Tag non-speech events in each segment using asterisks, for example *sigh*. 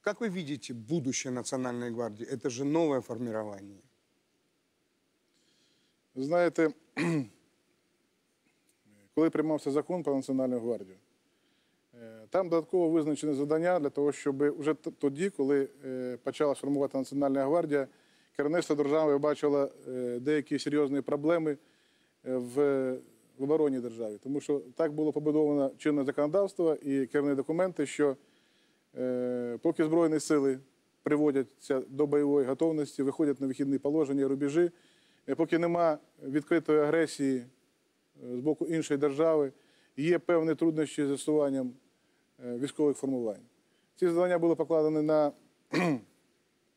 Как вы видите будущее Национальной гвардии? Это же новое формирование. Знаєте, *clears throat* коли приймався закон про Національну гвардію, е, там додатково визначені завдання для того, щоб вже тоді, коли е, почала формувати Національна гвардія, керівництво держави бачило е, деякі серйозні проблеми е, в, обороні держави. Тому що так було побудовано чинне законодавство і керівні документи, що поки Збройні сили приводяться до бойової готовності, виходять на вихідні положення, рубежі, е, поки нема відкритої агресії е, з боку іншої держави, є певні труднощі з застосуванням е, військових формувань. Ці завдання були покладені на *clears throat*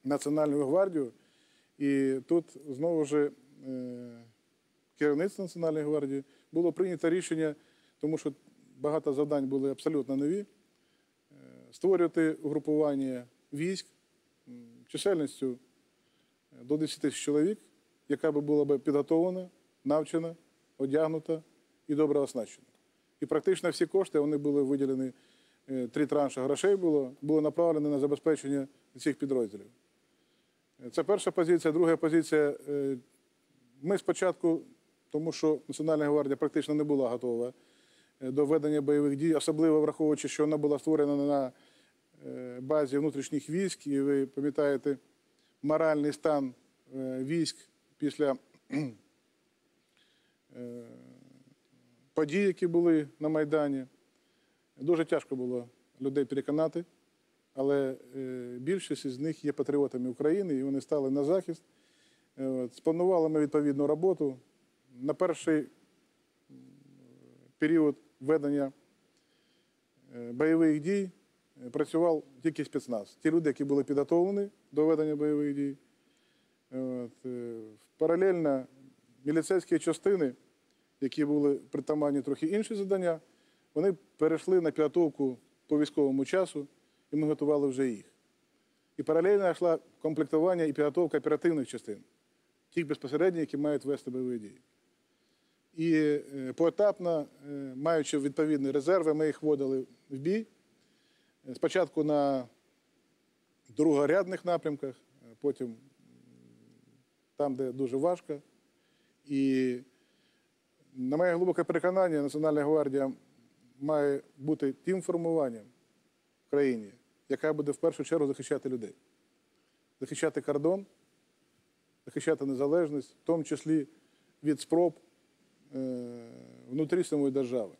Національну гвардію, і тут знову ж е, керівництво Національної гвардії було прийнято рішення, тому що багато завдань були абсолютно нові, е, створювати угрупування військ чисельністю е, до 10 тисяч чоловік, яка би була б підготовлена, навчена, одягнута і добре оснащена. І практично всі кошти вони були виділені, е, три транші грошей було, були направлені на забезпечення цих підрозділів. Е, Це перша позиція. Друга позиція. Ми спочатку, тому що Національна гвардія практично не була готова до ведення бойових дій, особливо враховуючи, що вона була створена на базі внутрішніх військ, і ви пам'ятаєте моральний стан е, військ після е, подій, які були на Майдані. Дуже тяжко було людей переконати, але е, більшість із них є патріотами України, і вони стали на захист. Е, Спланували ми відповідну роботу. На перший період ведення е, бойових дій е, працював тільки спецназ. Ті люди, які були підготовлені до ведення бойових дій. От, е, Паралельно міліцейські частини, які були притаманні трохи інші завдання, вони перейшли на підготовку по військовому часу, і ми готували вже їх. І паралельно йшла комплектування і підготовка оперативних частин, тих безпосередньо, які мають вести бойові дії. І е, поетапно, е, маючи відповідні резерви, ми їх вводили в бій. Спочатку на другорядних напрямках, потім там, де дуже важко. І на моє глибоке переконання, Національна гвардія має бути тим формуванням в країні, яка буде в першу чергу захищати людей, захищати кордон, захищати незалежність, в тому числі від спроб е, внутрі самої держави.